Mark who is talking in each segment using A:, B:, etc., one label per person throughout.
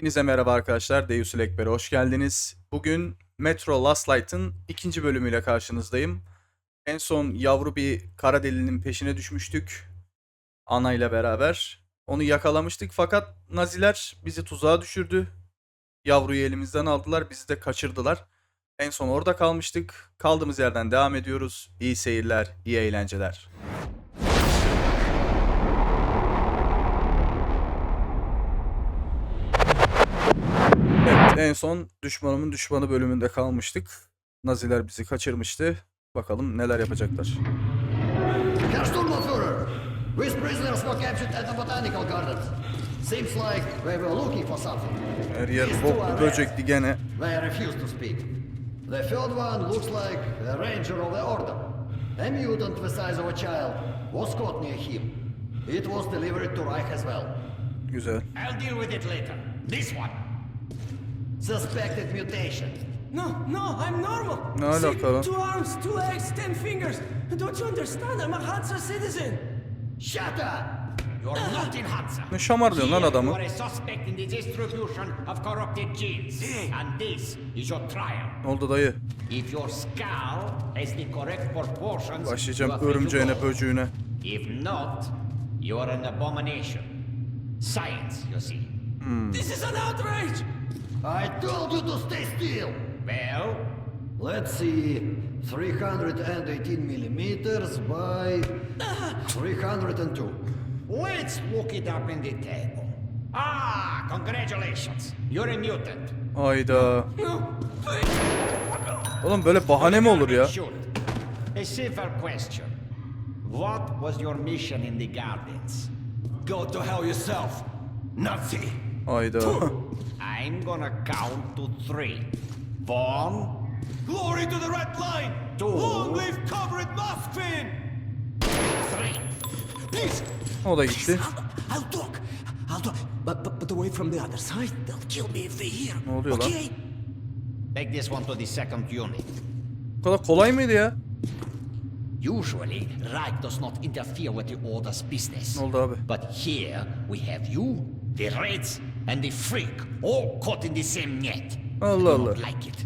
A: Hepinize merhaba arkadaşlar. Deus Lekber'e hoş geldiniz. Bugün Metro Last Light'ın ikinci bölümüyle karşınızdayım. En son yavru bir kara delinin peşine düşmüştük. Ana ile beraber. Onu yakalamıştık fakat Naziler bizi tuzağa düşürdü. Yavruyu elimizden aldılar, bizi de kaçırdılar. En son orada kalmıştık. Kaldığımız yerden devam ediyoruz. İyi seyirler, iyi eğlenceler. En son düşmanımın düşmanı bölümünde kalmıştık. Naziler bizi kaçırmıştı. Bakalım neler yapacaklar.
B: Herr Sturmbannführer, these prisoners were captured at the botanical gardens. Seems like they were looking for something.
A: Her yer boklu
B: are
A: böcekli gene.
B: They refuse to speak. The third one looks like a ranger of the order. A mutant the size of a child was caught near him. It was delivered to Reich as well.
A: Güzel.
C: I'll deal with it later. This one.
B: Suspected mutation.
D: No, no, I'm normal.
A: Ne alaka lan?
D: Two arms, two legs, ten fingers. Don't you understand? I'm a Hansa citizen.
B: Shut up!
C: You're not in Hansa.
A: Ne şamarlıyorsun lan adamı?
C: You are a suspect in the distribution of corrupted genes. And this is your trial.
A: Ne oldu dayı?
C: If your skull has the correct proportions,
A: Başlayacağım örümceğine böcüğüne.
C: If not, you are an abomination. Science, you see.
D: This is an outrage.
B: I told you to stay still!
C: Well,
B: Let's see, 318 millimeters by 302.
C: let's look it up in the table. Ah, congratulations. You're a mutant.
A: Hayda.
D: No.
A: Oğlum böyle bahane mi olur ya?
C: Shoot. A simple question. What was your mission in the gardens?
E: Go to hell yourself, Nazi.
A: Hayda.
C: I'm gonna count to three. One,
E: Glory to the red line.
C: Two.
E: Long live Comrade Moskvin.
C: three.
E: Please,
A: O da gitti.
D: I'll, I'll talk. I'll talk. But, but, but away from the other side. They'll kill me if they hear.
A: Ne oluyor lan?
D: okay?
C: Take this one to the second unit.
A: Bu kadar kolay mıydı ya?
C: Usually, Reich does not interfere with the Order's business.
A: Ne oldu abi?
C: But here we have you, the Reds, and the Freak all caught in the same net.
A: Allah Allah.
C: like it.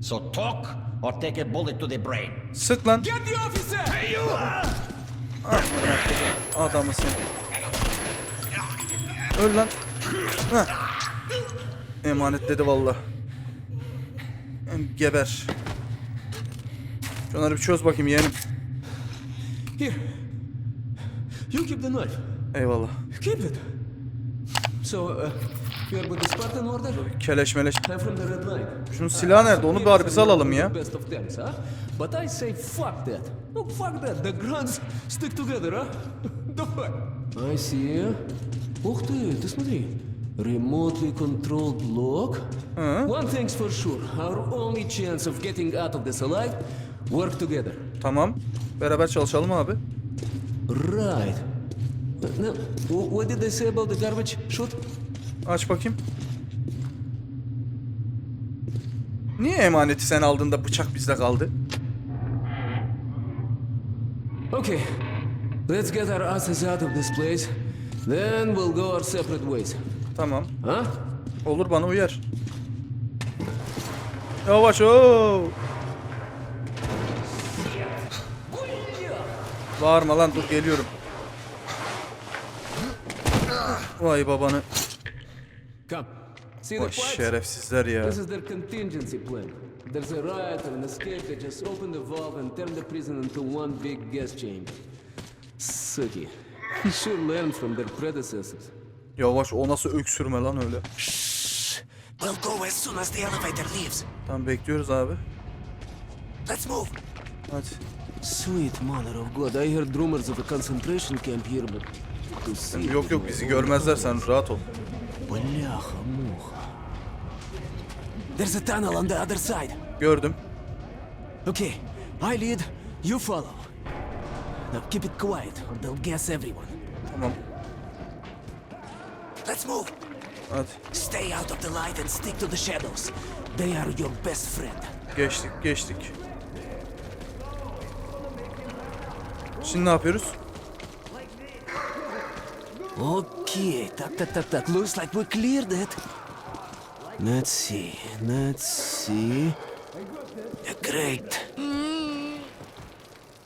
C: So talk or take a bullet to the brain.
A: Sık lan.
E: get the officer. Hey, you.
A: Adamısın. Öl lan. Heh. Emanetledi valla. Geber. Şunları bir çöz bakayım yeğenim.
D: Here. You keep the knife.
A: Eyvallah.
D: Keep it. So, uh, you're with the Spartan order?
A: Keleş meleş.
D: I'm from the red line.
A: Şunun silahı nerede? Onu bari biz alalım ya.
D: Best of them, huh? But I say fuck that. No, fuck that. The grunts stick together, huh? The fuck? I see. Ух ты, ты смотри. Remotely controlled block. One thing's for sure. Our only chance of getting out of this alive, work together.
A: Tamam. Beraber çalışalım abi.
D: Right. Uh, Now, wh- what did they say about the garbage chute?
A: Aç bakayım. Niye emaneti sen aldığında bıçak bizde kaldı?
D: Okay. Let's get our asses out of this place. Then we'll go our separate ways.
A: Tamam.
D: Huh?
A: Olur bana uyar. Yavaş o. Bağırma lan dur geliyorum. Vay babanı.
D: Come. See the
A: Vay
D: pipes?
A: şerefsizler ya.
D: This is their contingency plan. There's a riot or an escape, they just open the valve and turn the prison into one big gas chamber. Sucky. Should learn from their predecessors.
A: Yavaş o nasıl öksürme lan öyle.
F: We'll go as soon as the elevator leaves.
A: Tamam bekliyoruz abi.
F: Let's move.
A: Hadi.
D: Sweet mother of God, I heard rumors of a concentration camp here, but to see it
A: Yok yok bizi görmezler sen rahat ol.
D: Бляха-муха. There's a tunnel on the other side.
A: Gördüm.
D: Okay, I lead, you follow. Now keep it quiet, or they'll guess everyone.
A: Tamam.
F: Let's move.
A: Hadi.
F: Stay out of the light and stick to the shadows.
D: They are your best friend.
A: Geçtik geçtik. Şimdi ne yapıyoruz?
D: Okay, так, так, так, так. Looks like we cleared it. Let's see. Let's see.
F: Great.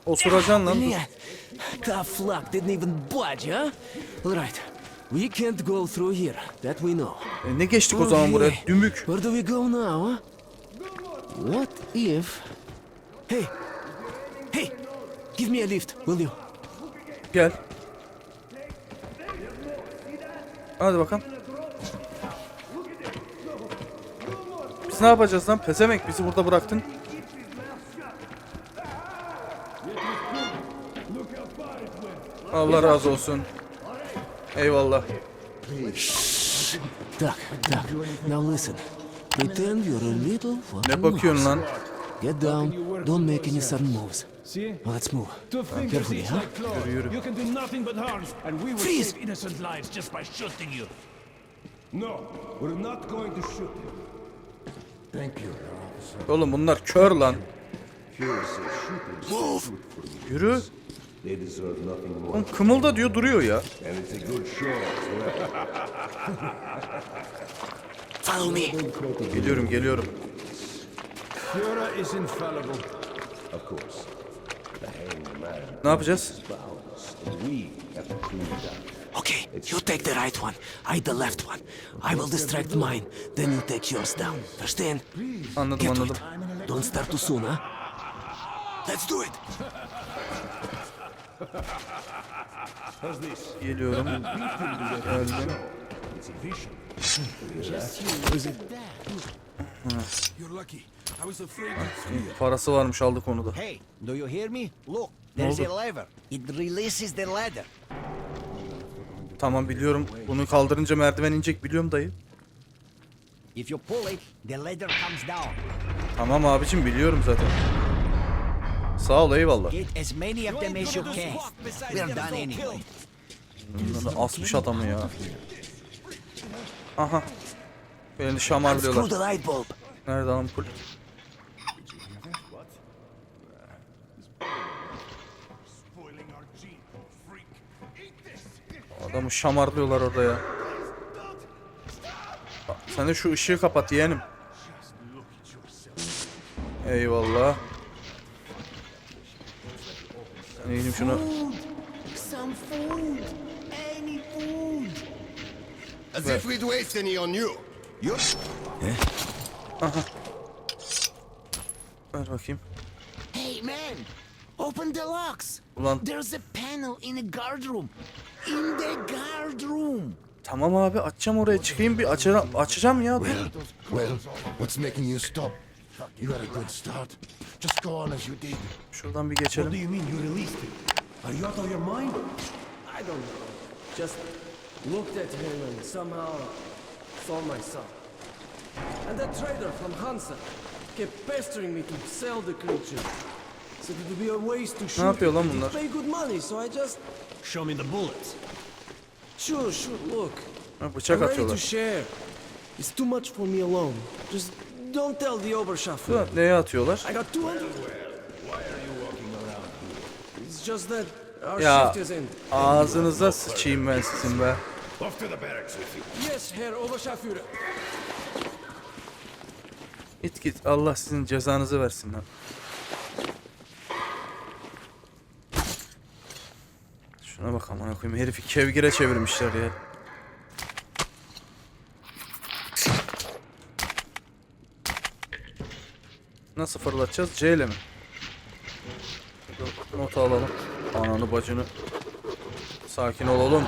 A: Osuracaksın lan. dur.
D: Yeah. Tough luck didn't even budge, huh? All right. We can't go through here. That we know.
A: E, ne geçtik o zaman buraya?
D: Okay.
A: Dümük.
D: Where do we go now, huh? What if... Hey! Hey! Give me a lift, will you?
A: Gel. Hadi bakalım. Biz ne yapacağız lan? Pezemek bizi burada bıraktın. Allah razı olsun. Eyvallah.
D: Duck, duck. Now listen. Pretend you're a little
A: Ne bakıyorsun lan?
D: Get down. Don't make any sudden moves.
E: See?
D: Now let's move.
E: Two fingers
D: carefully,
E: each
D: huh?
E: like claws. You can do nothing but harm, and we will
D: Freeze!
E: save innocent lives just by shooting you. No, we're not going to shoot you.
A: Oğlum bunlar kör lan. Yürü. Oğlum kımılda diyor duruyor ya.
F: Follow me.
A: Geliyorum geliyorum.
E: Führer is infallible.
A: Ne yapacağız?
F: Okay, you take the right one. I the left one. I will distract mine. Then you take yours down. Understand?
A: Ah, anladım
F: Get
A: anladım.
F: it.
D: Don't start too soon, huh?
F: Let's do it.
A: Geliyorum. Geldim. Hmm.
E: You're lucky.
A: Parası varmış aldık onu da.
B: Hey, do you hear me? Look, there's a lever. It releases the ladder.
A: Tamam biliyorum. Bunu kaldırınca merdiven inecek biliyorum dayı.
B: If you pull it, the ladder comes down.
A: Tamam abicim biliyorum zaten. Sağ ol eyvallah.
B: Get as many of them as you can. We're done anyway.
A: Bunları asmış adamı ya. Aha. Beni şamarlıyorlar. Nerede ampul? Adamı şamarlıyorlar orada ya. Sen de şu ışığı kapat yeğenim. Eyvallah. Ben ineyim şunu.
G: As if we'd waste any on you. You
A: Ver bakayım.
F: Hey man, open the locks.
A: Ulan
F: There's a panel in the guard room. In the guard room.
A: tamam abi açacağım oraya çıkayım bir açacağım, açacağım ya. dur.
G: well, what's making you stop? You had a good start. Just go on as you did.
A: Şuradan bir geçelim.
E: you mean you released him? Are you out of your mind?
D: I don't know. Just looked at him and somehow saw my son. And that trader from Hansa kept pestering me to sell the creature. Said it would be a waste to shoot
A: yapıyor lan
D: he'd
A: bunlar?
D: pay good money, so I just...
E: Show me the bullets.
D: Sure, sure, look.
A: Ha,
D: I'm
A: bıçak
D: ready to
A: atıyorlar.
D: share. It's too much for me alone. Just don't tell the Oberschaffer.
A: Dur, Neye atıyorlar?
D: I got 200... It's just that our
A: Ya
D: shift is in.
A: ağzınıza sıçayım ben sizin be.
E: Off to the barracks with you.
D: Yes, Herr Oberscharführer.
A: Git git Allah sizin cezanızı versin lan. Şuna bak amına koyayım herifi kevgire çevirmişler ya. Nasıl fırlatacağız? C ile mi? Notu alalım. Ananı bacını. Sakin ol oğlum.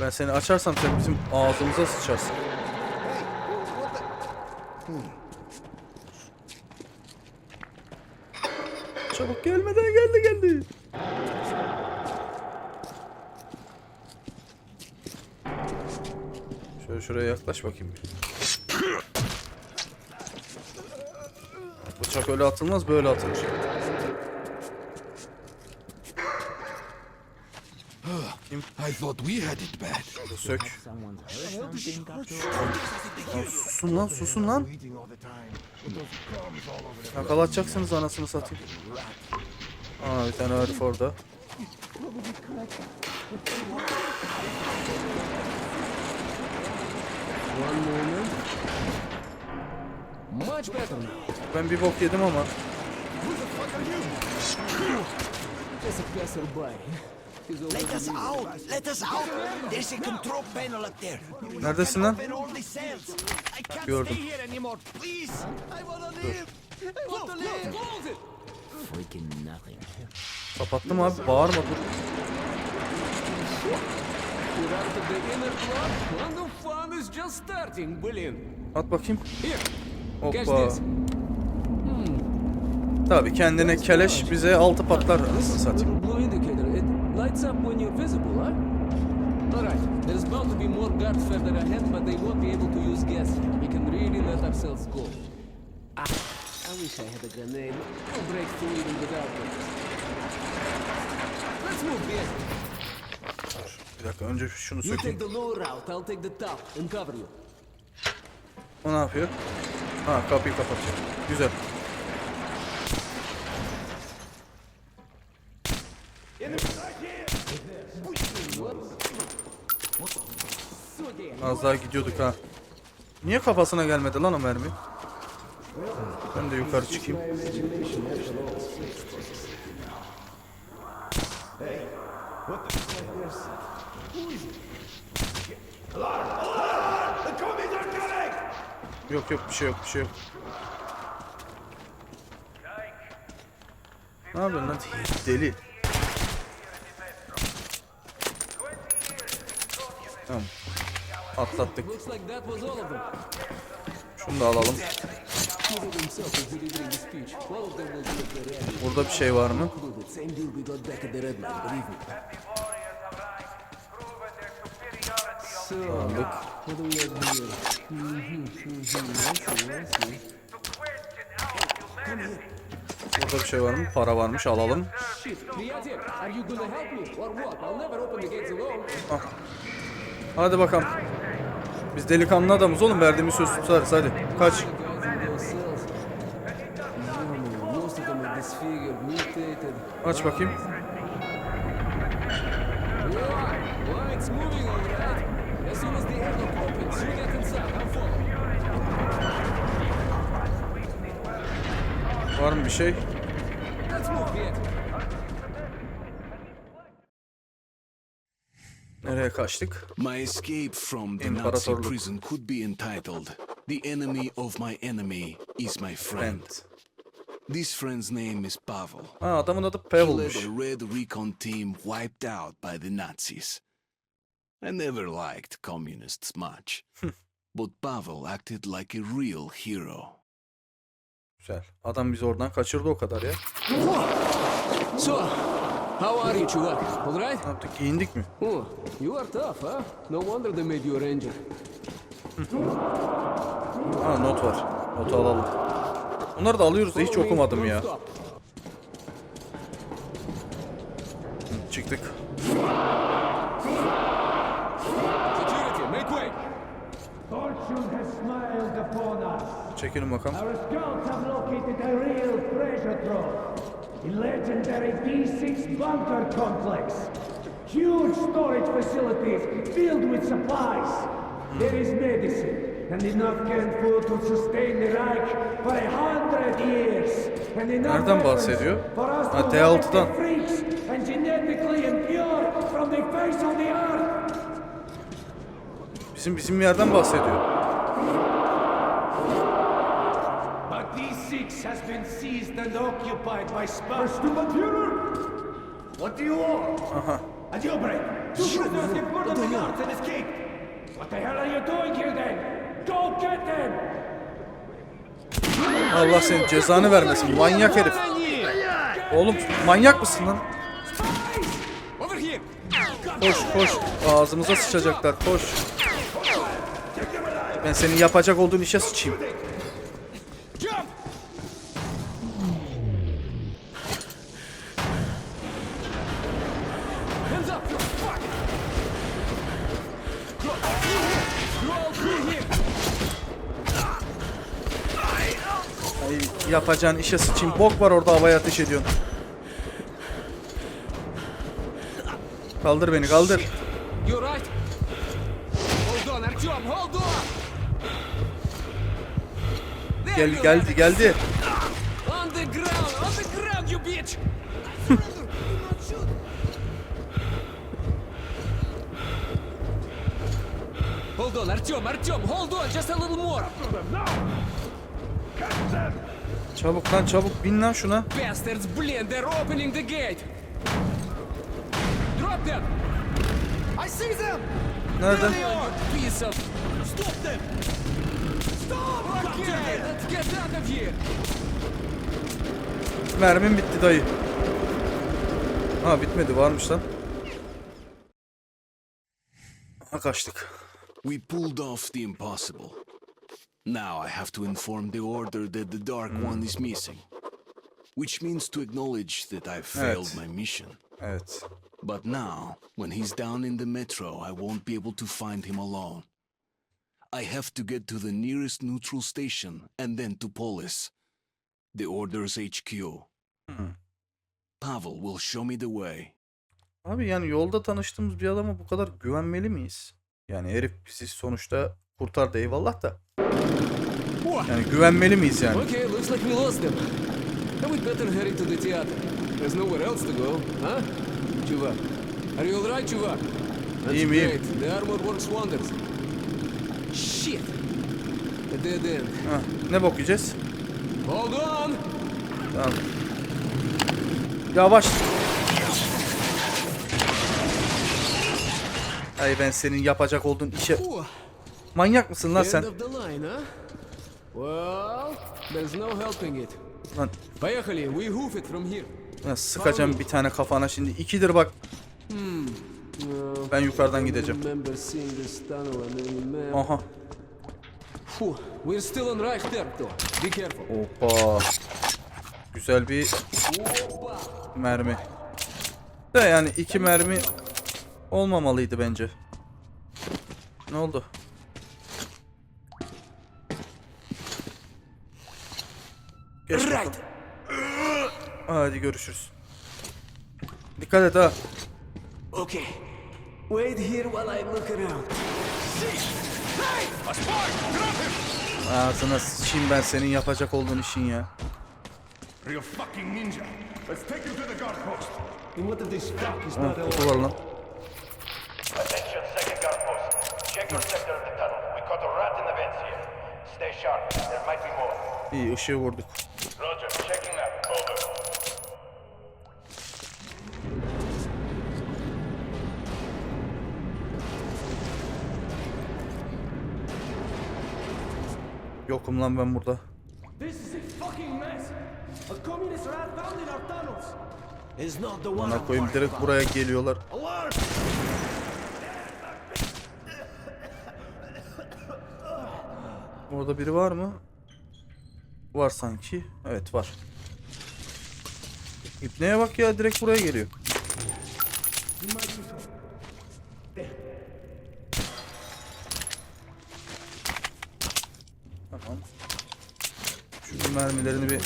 A: Ben seni açarsam sen bizim ağzımıza sıçarsın. Çabuk gelmeden geldi geldi. Şöyle şuraya yaklaş bakayım. Bıçak öyle atılmaz böyle atılır.
G: I thought we had it bad.
A: Sök. Lan susun lan susun lan. Yakalatacaksınız anasını satayım. Aa bir tane herif orada. Ben bir bok yedim ama.
F: Let us out! Let us out! There's a control panel up there.
A: Neredesin lan? Gördüm. Kapattım abi. Bağırma dur. At bakayım. Hoppa.
D: this.
A: Tabii kendine keleş bize altı patlar anasını satayım.
D: Little blue indicator. It lights up when you're visible, huh? Alright, there's bound to be more guards further ahead, but they won't be able to use gas. We can really let ourselves go. Ah, I wish I had a grenade. No break through even without them. Let's move, Biet.
A: Bir dakika önce şunu
D: You take
A: sökeyim.
D: the lower route, I'll take the top and cover you.
A: O ne yapıyor? Ha kapıyı kapatıyor. Güzel. Az daha gidiyorduk ha. Niye kafasına gelmedi lan o mermi? Ben de yukarı çıkayım. Yok yok bir şey yok bir şey yok. Ne yapıyorsun lan? Deli. Tamam. Atlattık. Şunu da alalım. Burada bir şey var mı? Aldık. Burada bir şey var mı? Para varmış alalım.
D: Alone.
A: Hadi bakalım. Biz delikanlı adamız oğlum verdiğimiz söz tutarız hadi. Kaç.
D: The guys in those cells. No, most of them are disfigured, mutated.
A: Aç bakayım.
D: Yeah, well, it's moving all right. As soon as the airlock opens, you get inside. I'll follow.
A: Var mı bir şey?
D: Let's move, Piet.
A: Nereye kaçtık?
H: My escape from the Nazi prison could be entitled The Enemy of My Enemy is My Friend. This friend's name is Pavel.
A: Ha adamın adı
H: He led a red recon team wiped out by the Nazis. I never liked communists much. but Pavel acted like a real hero.
A: Güzel. Adam bizi oradan kaçırdı o kadar ya.
D: So, how are you, Chuvak? All right?
A: Ne yaptık? Giyindik mi?
D: Oh, you are tough, huh? No wonder they made you a ranger.
A: Ha not var. Notu alalım. Bunları da alıyoruz da hiç okumadım ya. Çıktık.
D: Security, make way.
I: Fortune has smiled upon us.
A: Çekelim bakalım.
I: Our scouts have located a real treasure trove. Legendary D6 bunker complex. Huge storage facilities filled with supplies. There is medicine and enough canned food to sustain the Reich for a hundred years. And enough
A: Nereden bahsediyor?
I: For us
A: Ha,
I: to
A: D6'dan.
I: wipe the freaks and genetically impure from the face of the earth.
A: Bizim bizim yerden bahsediyor.
I: But D6 has been seized and occupied by Sparstubenführer! What do you want?
A: Aha.
I: A jailbreak! Two prisoners get burned the guards and escaped! What the hell are you doing here then? Go get them!
A: Allah senin cezanı vermesin. Manyak herif. Oğlum manyak mısın lan? Koş koş. Ağzımıza sıçacaklar. Koş. Ben senin yapacak olduğun işe sıçayım. Yapacağın işe sıçayım. Bok var orada havaya ateş ediyorsun. Kaldır beni kaldır.
D: You right? Hold on, Artyom, hold on!
A: Gel geldi geldi.
D: On the ground, on the ground, you bitch! Hold on, Artyom, Artyom, hold on, just a little more.
A: Çabuk lan çabuk bin lan şuna.
D: Bastards, блин, they're opening the gate. Drop them.
C: I see them!
A: Nerede?
D: Piece of... Stop them! Stop! Okay, let's get out of here.
A: Mermim bitti dayı. Ha bitmedi varmış lan. Ha kaçtık.
H: We pulled off the impossible. Now I have to inform the Order that the Dark One is missing. Which means to acknowledge that I've failed my mission.
A: Evet.
H: But now, when he's down in the metro, I won't be able to find him alone. I have to get to the nearest neutral station and then to Polis, the Order's HQ. Pavel will show me the way.
A: Abi yani yolda tanıştığımız bir adama bu kadar güvenmeli miyiz? Yani herif bizi sonuçta kurtardı eyvallah da. Yani güvenmeli miyiz yani?
D: Okay, looks like we lost them. Now we'd better hurry to the theater. There's nowhere else to go, huh? Chuvak, are you alright, Chuvak? That's
A: İyiyim, iyiyim.
D: great. The armor works wonders. Shit! A dead end.
A: Ha, ne bok yiyeceğiz?
D: Hold on!
A: Tamam. Yavaş. Ay ben senin yapacak olduğun işe... Manyak mısın lan sen? Lan. Ya sıkacağım bir tane kafana şimdi. ikidir bak. Ben yukarıdan gideceğim. Aha.
D: We're still on right Reich Be careful.
A: Opa. Güzel bir mermi. De yani iki mermi olmamalıydı bence. Ne oldu? Geç bakalım. Hadi görüşürüz. Dikkat et ha.
F: Okay. Wait here while I look around.
A: Ağzına sıçayım ben senin yapacak olduğun işin ya.
E: Real fucking ninja. Let's take him to the guard post.
I: And what if this fuck is
A: Ha,
I: not
A: kutu var lan.
J: Attention, second guard post. Check your sector of the tunnel. We caught a rat in the vents here. Stay sharp. There might be more.
A: İyi ışığı vurduk.
F: It's not the one.
A: Bana koyayım direkt buraya geliyorlar. Orada biri var mı? Var sanki. Evet var. İpneye bak ya direkt buraya geliyor. Mermilerini bir...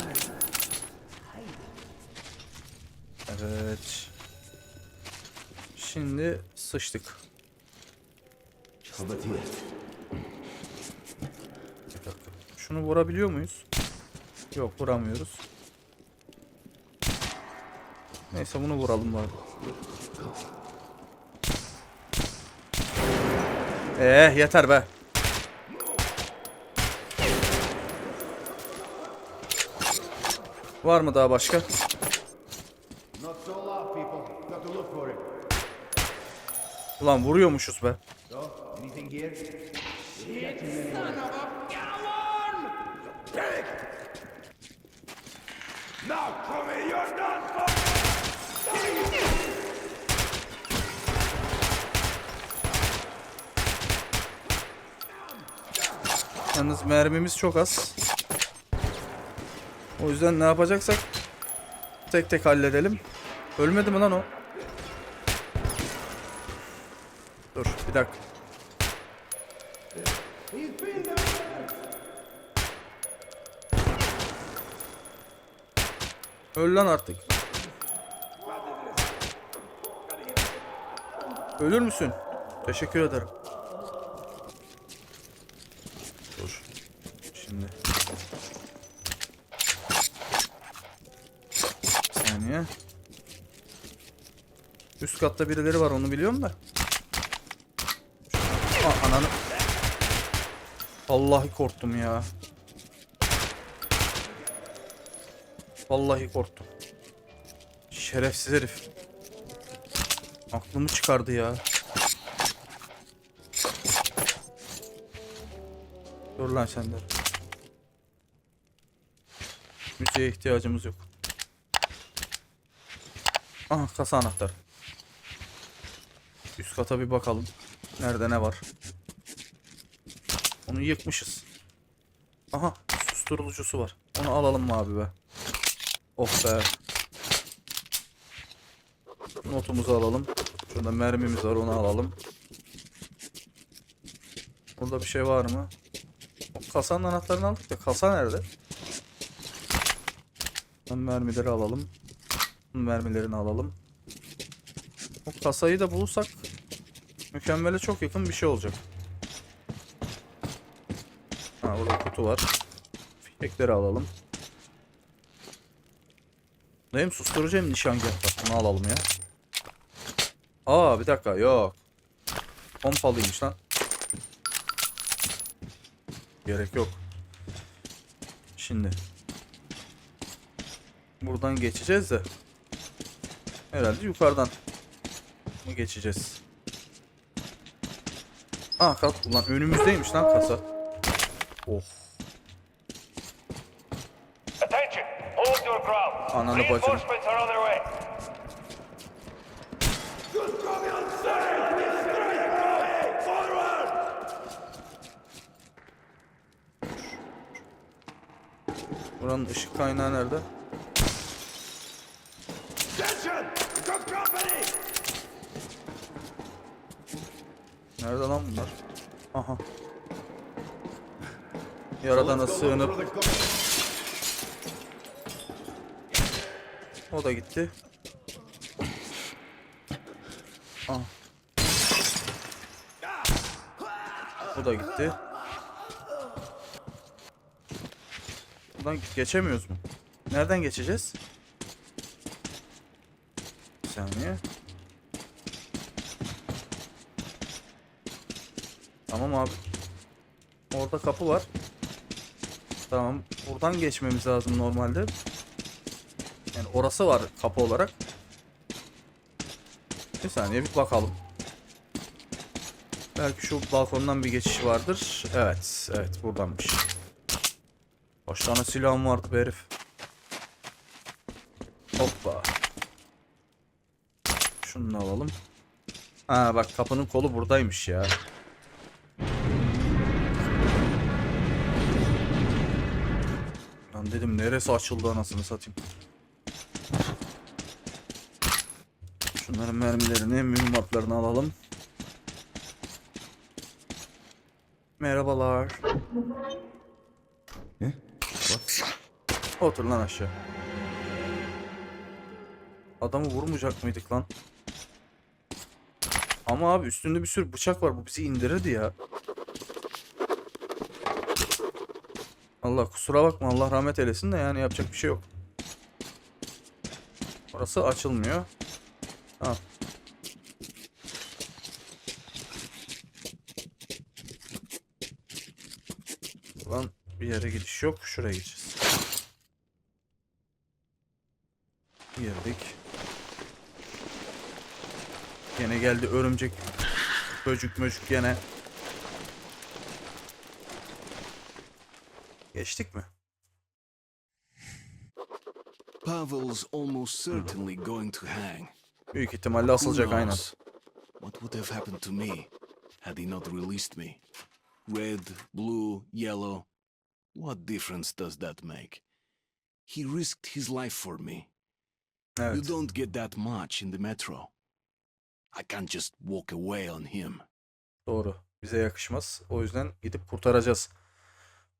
A: Evet. Şimdi sıçtık. Şunu vurabiliyor muyuz? Yok vuramıyoruz. Neyse bunu vuralım bari. Eh yeter be. Var mı daha başka?
B: Not so loud, people. Got to look for him.
A: Ulan vuruyormuşuz be. Yalnız mermimiz çok az. O yüzden ne yapacaksak tek tek halledelim. Ölmedi mi lan o? Dur bir dakika. Öl lan artık. Ölür müsün? Teşekkür ederim. Dur. Şimdi saniye. Üst katta birileri var onu biliyorum da. Aa, ananı. Vallahi korktum ya. Vallahi korktum. Şerefsiz herif. Aklımı çıkardı ya. Dur lan sen de. Müziğe ihtiyacımız yok. Aha kasa anahtarı. Üst kata bir bakalım. Nerede ne var? Onu yıkmışız. Aha susturucusu var. Onu alalım mı abi be? Oh be. Notumuzu alalım. Şurada mermimiz var onu alalım. Burada bir şey var mı? O kasanın anahtarını aldık da kasa nerede? Ben mermileri alalım. Mermilerini alalım. O kasayı da bulursak mükemmele çok yakın bir şey olacak. Ha burada kutu var. Fişekleri alalım. Ne hem susturucu hem nişangah var. Bunu alalım ya. Aa bir dakika yok. Pompalıymış lan. Gerek yok. Şimdi. Buradan geçeceğiz de. Herhalde yukarıdan mı geçeceğiz? Aa kalk ulan önümüzdeymiş lan kasa. Oh. Ananı bacını. Buranın ışık kaynağı nerede?
E: Attention! Got company!
A: Nerede lan bunlar? Aha. Yaradana sığınıp o da gitti. Ah. Bu da gitti. Buradan geçemiyoruz mu? Nereden geçeceğiz? Bir saniye. Tamam abi. Orada kapı var. Tamam. Buradan geçmemiz lazım normalde. Yani orası var kapı olarak. Bir saniye bir bakalım. Belki şu balkondan bir geçiş vardır. Evet. Evet buradanmış. Kaç tane silahım vardı be herif. Hoppa. Şunu alalım. Ha bak kapının kolu buradaymış ya. Dedim neresi açıldı anasını satayım. Şunların mermilerini, mühimmatlarını alalım. Merhabalar. Ne? Otur lan aşağı. Adamı vurmayacak mıydık lan? Ama abi üstünde bir sürü bıçak var. Bu bizi indirirdi ya. Allah kusura bakma Allah rahmet eylesin de yani yapacak bir şey yok. Orası açılmıyor. Ha. Lan bir yere gidiş yok. Şuraya gideceğiz. Girdik. Gene geldi örümcek. Böcük möcük gene. Geçtik mi?
H: Pavel's almost certainly going to hang.
A: Büyük ihtimalle asılacak
H: Who
A: aynen.
H: What would have happened to me had he not released me? Red, blue, yellow. What difference does that make? He risked his life for me. You don't get that much in the metro. I can't just walk away on him.
A: Doğru. Bize yakışmaz. O yüzden gidip kurtaracağız.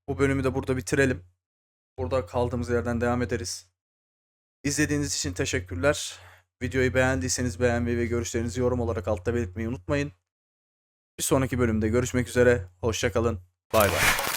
A: Bu bölümü de burada bitirelim. Burada kaldığımız yerden devam ederiz. İzlediğiniz için teşekkürler. Videoyu beğendiyseniz beğenmeyi ve görüşlerinizi yorum olarak altta belirtmeyi unutmayın. Bir sonraki bölümde görüşmek üzere. Hoşçakalın. Bay bay.